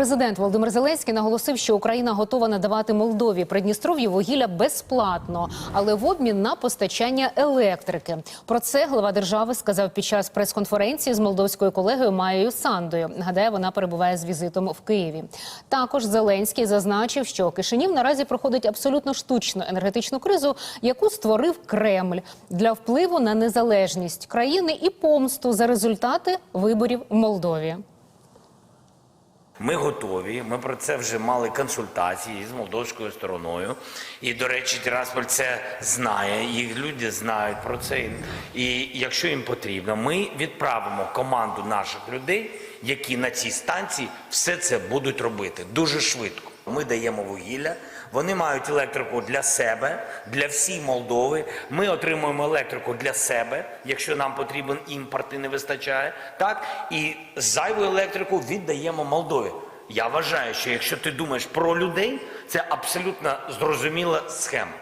Президент Володимир Зеленський наголосив, що Україна готова надавати Молдові Придністров'ю вугілля безплатно, але в обмін на постачання електрики. Про це глава держави сказав під час прес-конференції з молдовською колегою Маєю Сандою. Нагадаю, вона перебуває з візитом в Києві. Також Зеленський зазначив, що Кишинів наразі проходить абсолютно штучну енергетичну кризу, яку створив Кремль для впливу на незалежність країни і помсту за результати виборів в Молдові. Ми готові. Ми про це вже мали консультації з молдовською стороною. І, до речі, Тирасполь це знає. Їх люди знають про це. І якщо їм потрібно, ми відправимо команду наших людей, які на цій станції все це будуть робити дуже швидко. Ми даємо вугілля. Вони мають електрику для себе, для всій Молдови. Ми отримуємо електрику для себе, якщо нам потрібен імпорт і не вистачає. Так і зайву електрику віддаємо Молдові. Я вважаю, що якщо ти думаєш про людей, це абсолютно зрозуміла схема.